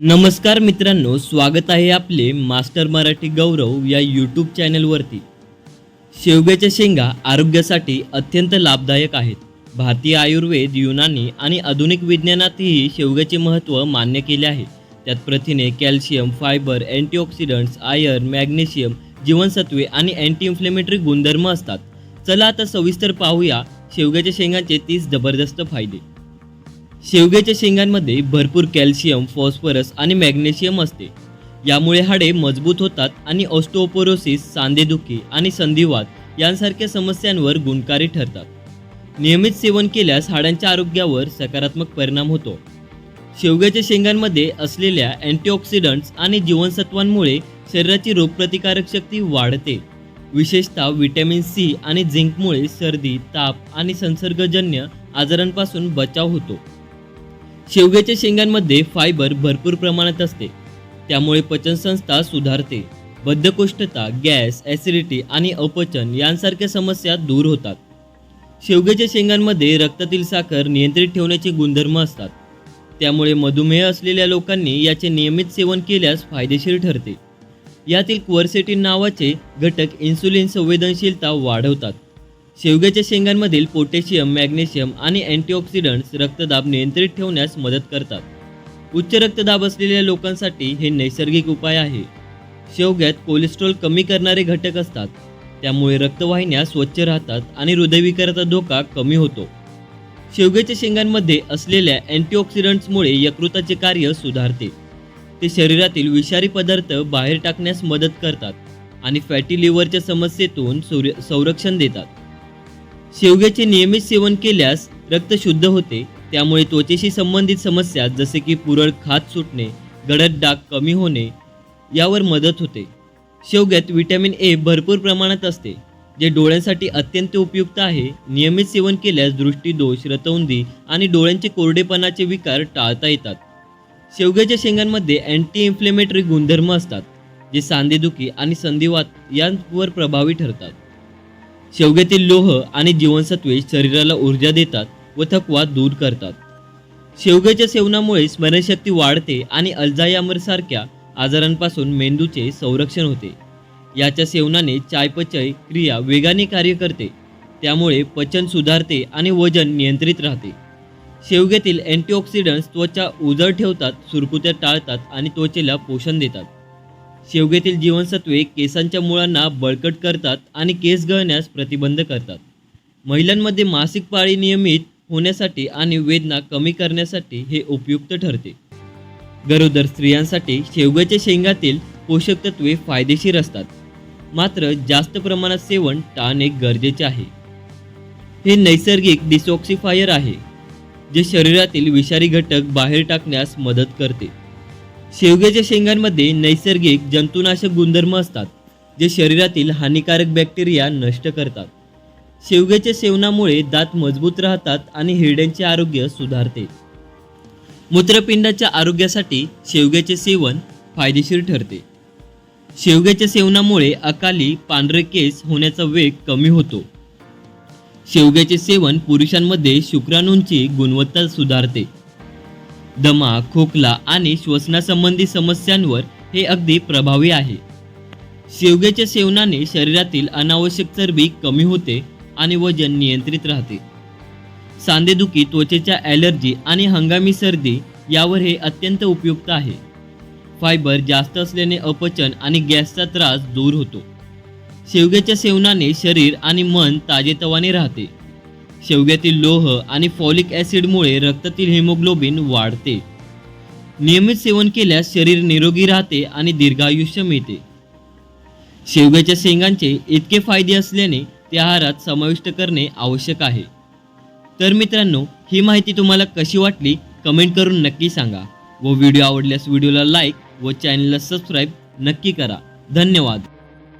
नमस्कार मित्रांनो स्वागत आहे आपले मास्टर मराठी गौरव या यूट्यूब चॅनलवरती शेवग्याच्या शेंगा आरोग्यासाठी अत्यंत लाभदायक आहेत. भारतीय आयुर्वेद युनानी आणि आधुनिक विज्ञानातही शेवग्याचे महत्त्व मान्य केले आहे. त्यात प्रथिने calcium fibre antioxidants iron magnesium जीवनसत्वे आणि अँटी इन्फ्लेमेटरी गुणधर्म असतात. चला आता सविस्तर पाहूया शेवग्याच्या शेंगांचे तीस जबरदस्त फायदे. शेवग्याच्या शेंगांमध्ये भरपूर कॅल्शियम फॉस्फरस आणि मॅग्नेशियम असते. यामुळे हाडे मजबूत होतात आणि ऑस्टोपोरोसिस सांधेदुखी आणि संधिवात यांसारख्या समस्यांवर गुणकारी ठरतात. नियमित सेवन केल्यास हाडांच्या आरोग्यावर सकारात्मक परिणाम होतो. शेवग्याच्या शेंगांमध्ये असलेल्या अँटीऑक्सिडंट्स आणि जीवनसत्वांमुळे शरीराची रोगप्रतिकारक शक्ती वाढते. विशेषतः व्हिटॅमिन सी आणि झिंकमुळे सर्दी ताप आणि संसर्गजन्य आजारांपासून बचाव होतो. शेवग्याच्या शेंगांमध्ये फायबर भरपूर प्रमाणात असते. त्यामुळे पचनसंस्था सुधारते. बद्धकोष्ठता गॅस ॲसिडिटी आणि अपचन यांसारख्या समस्या दूर होतात. शेवग्याच्या शेंगांमध्ये रक्तातील साखर नियंत्रित ठेवण्याचे गुणधर्म असतात. त्यामुळे मधुमेह असलेल्या लोकांनी याचे नियमित सेवन केल्यास फायदेशीर ठरते. यातील क्वर्सेटिन नावाचे घटक इन्सुलिन संवेदनशीलता वाढवतात. शेवग्याच्या शेंगांमधील पोटॅशियम मॅग्नेशियम आणि अँटीऑक्सिडंट्स रक्तदाब नियंत्रित ठेवण्यास मदत करतात. उच्च रक्तदाब असलेल्या लोकांसाठी हे नैसर्गिक उपाय आहे. शेवग्यात कोलेस्ट्रॉल कमी करणारे घटक असतात. त्यामुळे रक्तवाहिन्या स्वच्छ राहतात आणि हृदयविकाराचा धोका कमी होतो. शेवग्याच्या शेंगांमध्ये असलेल्या अँटीऑक्सिडंट्समुळे यकृताचे कार्य सुधारते. ते शरीरातील विषारी पदार्थ बाहेर टाकण्यास मदत करतात आणि फॅटी लिव्हरच्या समस्येतून सूर्य संरक्षण देतात. शेवग्याचे नियमित सेवन केल्यास रक्त शुद्ध होते. त्यामुळे त्वचेशी संबंधित समस्या जसे की पुरळ खात सुटणे गडद डाग कमी होणे यावर मदत होते. शेवग्यात विटॅमिन ए भरपूर प्रमाणात असते जे डोळ्यांसाठी अत्यंत उपयुक्त आहे. नियमित सेवन केल्यास दृष्टीदोष रतौंदी आणि डोळ्यांचे कोरडेपणाचे विकार टाळता येतात. शेवग्याच्या शेंगांमध्ये अँटी इन्फ्लेमेटरी गुणधर्म असतात जे सांधेदुखी आणि संधिवात यांवर प्रभावी ठरतात. शेवग्यातील लोह आणि जीवनसत्वे शरीराला ऊर्जा देतात व थकवा दूर करतात. शेवग्याच्या सेवनामुळे स्मरणशक्ती वाढते आणि अल्झायमर सारख्या आजारांपासून मेंदूचे संरक्षण होते. याच्या सेवनाने चायपचय क्रिया वेगाने कार्य करते. त्यामुळे पचन सुधारते आणि वजन नियंत्रित राहते. शेवग्यातील अँटीऑक्सिडंट्स त्वचा उजळ ठेवतात सुरकुत्या टाळतात आणि त्वचेला पोषण देतात. शेवग्यातील जीवनसत्वे केसांच्या मुळांना बळकट करतात आणि केस गळण्यास प्रतिबंध करतात. महिलांमध्ये मासिक पाळी नियमित होण्यासाठी आणि वेदना कमी करण्यासाठी हे उपयुक्त ठरते. गरोदर स्त्रियांसाठी शेवग्याच्या शेंगातील पोषक तत्वे फायदेशीर असतात. मात्र जास्त प्रमाणात सेवन टाळणे गरजेचे आहे. हे नैसर्गिक डिसॉक्सिफायर आहे जे शरीरातील विषारी घटक बाहेर टाकण्यास मदत करते. शेवग्याच्या शेंगांमध्ये नैसर्गिक जंतुनाशक गुणधर्म असतात जे शरीरातील हानिकारक बॅक्टेरिया नष्ट करतात. शेवग्याच्या सेवनामुळे दात मजबूत राहतात आणि हिरड्यांचे आरोग्य सुधारते. मूत्रपिंडाच्या आरोग्यासाठी शेवग्याचे सेवन फायदेशीर ठरते. शेवग्याच्या सेवनामुळे अकाली पांढरे केस होण्याचा वेग कमी होतो. शेवग्याचे सेवन पुरुषांमध्ये शुक्राणूंची गुणवत्ता सुधारते. दमा खोकला आणि श्वसनासंबंधी समस्यांवर हे अगदी प्रभावी आहे. शेवग्याच्या सेवनाने शरीरातील अनावश्यक चरबी कमी होते आणि वजन नियंत्रित राहते. सांधेदुखी त्वचेच्या ॲलर्जी आणि हंगामी सर्दी यावर हे अत्यंत उपयुक्त आहे. फायबर जास्त असल्याने अपचन आणि गॅसचा त्रास दूर होतो. शेवग्याच्या सेवनाने शरीर आणि मन ताजेतवाने राहते. शेवग्यातील लोह आणि फॉलिक ॲसिडमुळे रक्तातील हिमोग्लोबिन वाढते. नियमित सेवन केल्यास शरीर निरोगी राहते आणि दीर्घायुष्य मिळते. शेवग्याच्या शेंगांचे इतके फायदे असल्याने ते आहारात समाविष्ट करणे आवश्यक आहे. तर मित्रांनो ही माहिती तुम्हाला कशी वाटली? कमेंट करून नक्की सांगा व व्हिडिओ आवडल्यास व्हिडिओला लाईक व चॅनलला सबस्क्राईब नक्की करा. धन्यवाद.